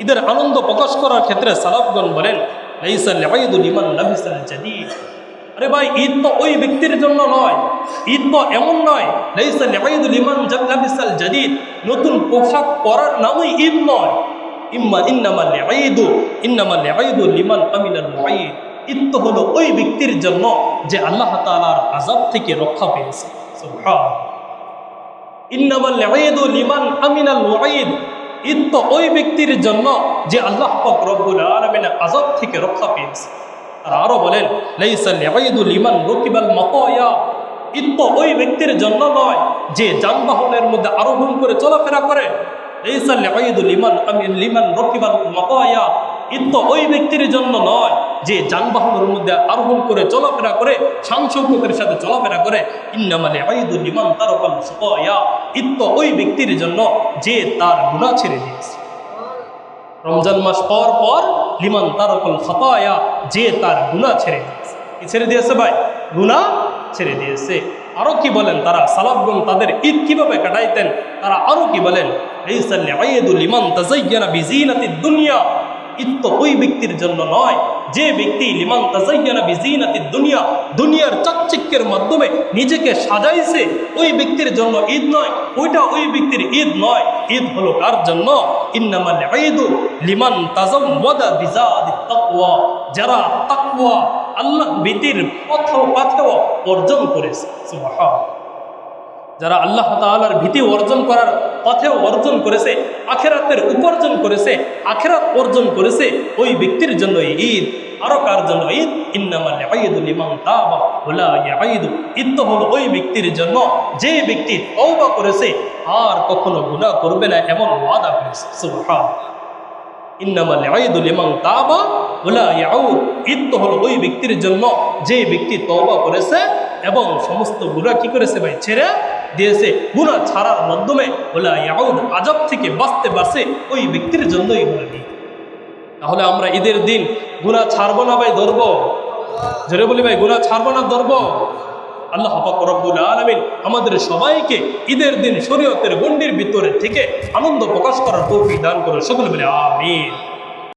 ঈদের আনন্দ প্রকাশ করার ক্ষেত্রে সালাফগণ বলেন আরে ভাই, ঈদ তো ওই ব্যক্তির জন্য নয়, ঈদ তো এমন নয় ইমান জাদিদ। নতুন পোশাক পরার নামই ঈদ নয়। ইম্মা ঈদু তো হলো ওই ব্যক্তির জন্য যে আল্লাহ তাআলার থেকে রক্ষা পেয়েছে। সুবহান আমিনাল ঈদ তো ওই ব্যক্তির জন্য যে আল্লাহ পাক রব্বুল আলামিনের আযাব থেকে রক্ষা পেয়েছে। আর আরও বলেন লাইসাল লিমান রকিবাল মাতায়া। ঈদ তো ওই ব্যক্তির জন্য নয় যে যানবাহনের মধ্যে আরোহণ করে চলাফেরা করে। লাইসাল ইমান আমিন, লিমান রকিবাল মাতায়া। ঈদ ওই ব্যক্তির জন্য নয় যে যানবাহনের মধ্যে আরোহণ করে, চলাফেরা করে সাংসৌকতের সাথে চলাফেরা করে। ইন্নামালে ঈদ তো ওই ব্যক্তির জন্য যে তার গুনাহ ছেড়ে দিয়েছে। রমজান মাস পর পর লিমান তারকল খতায়া, যে তার গুনাহ ছেড়ে দিয়েছে। কি ছেড়ে দিয়েছে ভাই? গুনাহ ছেড়ে দিয়েছে। আরও কি বলেন তারা? সালাফগণ তাদের ঈদ কীভাবে কাটাইতেন? তারা আরও কি বলেন? বিজিনাতিদ দুনিয়া। তো ওই ব্যক্তির জন্য নয়। যে ব্যক্তি লিমান তাজাইয়ানা বিজিনাতিদ দুনিয়া, দুনিয়ার চাকচিক্যের মাধ্যমে নিজেকে সাজাইছে, ওই ব্যক্তির জন্য ঈদ নয়। ওইটা ওই ব্যক্তির ঈদ নয়। ঈদ হলো কার জন্য? ইন্নামাল ঈদু লিমান বিজাদিত তাকওয়া। যারা তাকওয়া, আল্লাহ ভীতির পথ পাথেও অর্জন করেছে। যারা আল্লাহ তাআলার ভীতি অর্জন করার পথেও অর্জন করেছে, আখেরাতের উপার্জন করেছে, আখেরাত অর্জন করেছে ওই ব্যক্তির জন্য ঈদ আরও কার জন্য ঈদ ইন্নামাল ঈদুল ওলা ঈদ তো হলো ওই ব্যক্তির জন্য যে ব্যক্তি তওবা করেছে, আর কখনো গুনাহ করবে না এমন ওয়াদা করেছে। সুবহান ইন্নামাল ঈদুল ইমান তাবা ইয়াউদ। ঈদ তো হলো ওই ব্যক্তির জন্য যে ব্যক্তি তওবা করেছে, এবং সমস্ত গুনাহ কি করেছে ভাই? ছেড়ে দিয়েছে। গুনাহ ছাড়ার মাধ্যমে আজাব থেকে বাঁচতে পারছে ওই ব্যক্তির জন্যই হলো তাহলে আমরা ঈদের দিন গুনাহ ছাড়বো না ভাই, ধরবো? জোরে বলি ভাই গুনাহ ছাড়বো না, ধরবো? আল্লাহ রব্বুল আলামিন আমাদের সবাইকে ঈদের দিন শরীয়তের গণ্ডির ভিতরে থেকে আনন্দ প্রকাশ করার তৌফিক দান করে সকলে বলে, আমিন।